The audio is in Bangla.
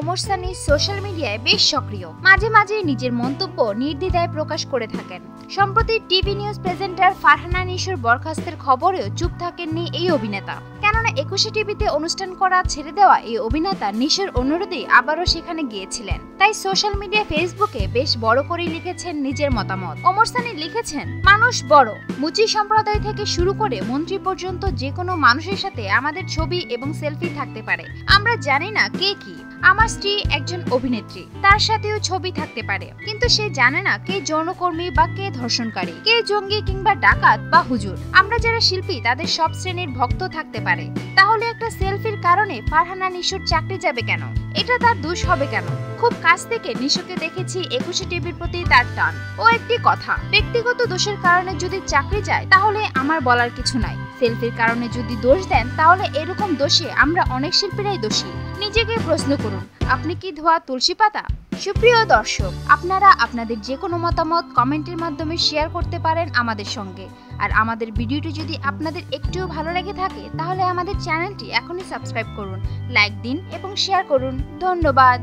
ওমর সানি সোশ্যাল মিডিয়ায় বেশ সক্রিয়। মাঝে মাঝে নিজের মন্তব্য নির্দ্বিধায় প্রকাশ করে থাকেন। সম্প্রতি টিভি নিউজ প্রেজেন্টার ফারহানা নিশোর বরখাস্তের খবরেও চুপ থাকেননি এই অভিনেতা। কেননা একুশে টিভিতে অনুষ্ঠান করা ছেড়ে দেওয়া এই অভিনেতা নিশোর অনুরোধে আবারও সেখানে গিয়েছিলেন। তাই সোশ্যাল মিডিয়া ফেসবুকে বেশ বড় করে লিখেছেন নিজের মতামত। ওমর সানি লিখেছেন, মানুষ বড়। মুচি সম্প্রদায় থেকে শুরু করে মন্ত্রী পর্যন্ত যে কোনো মানুষের সাথে আমাদের ছবি এবং সেলফি থাকতে পারে। আমরা জানি না কে কি। আমার স্ত্রী একজন অভিনেত্রী। তার সাথেও ছবি থাকতে পারে। কিন্তু সে জানে না কে যৌনকর্মী বা কে ধর্ষণকারী, কে জঙ্গি কিংবা ডাকাত বা হুজুর। আমরা যারা শিল্পী, তাদের সব শ্রেণির ভক্ত থাকতে পারে। তাহলে একটা সেলফির কারণে ফারহানা নিশুর চাকরি যাবে কেন? এটা তার দোষ হবে কেন? খুব কাছ থেকে নিশুকে দেখেছি একুশে টিভির প্রতি তার টান। ও একটি কথা, ব্যক্তিগত দোষের কারণে যদি চাকরি যায়, তাহলে আমার বলার কিছু নাই। সেলফির কারণে যদি দোষ দেন, তাহলে এরকম দোষে আমরা অনেক শিল্পীরাই দোষী। নিজেকে প্রশ্ন করুন, আপনি কি ধোয়া তুলসী পাতা? সুপ্রিয় দর্শক, আপনারা আপনাদের যে কোনো মতামত কমেন্টের মাধ্যমে শেয়ার করতে পারেন আমাদের সঙ্গে। আর আমাদের ভিডিওটি যদি আপনাদের একটুও ভালো লেগে থাকে, তাহলে আমাদের চ্যানেলটি এখনই সাবস্ক্রাইব করুন, লাইক দিন এবং শেয়ার করুন। ধন্যবাদ।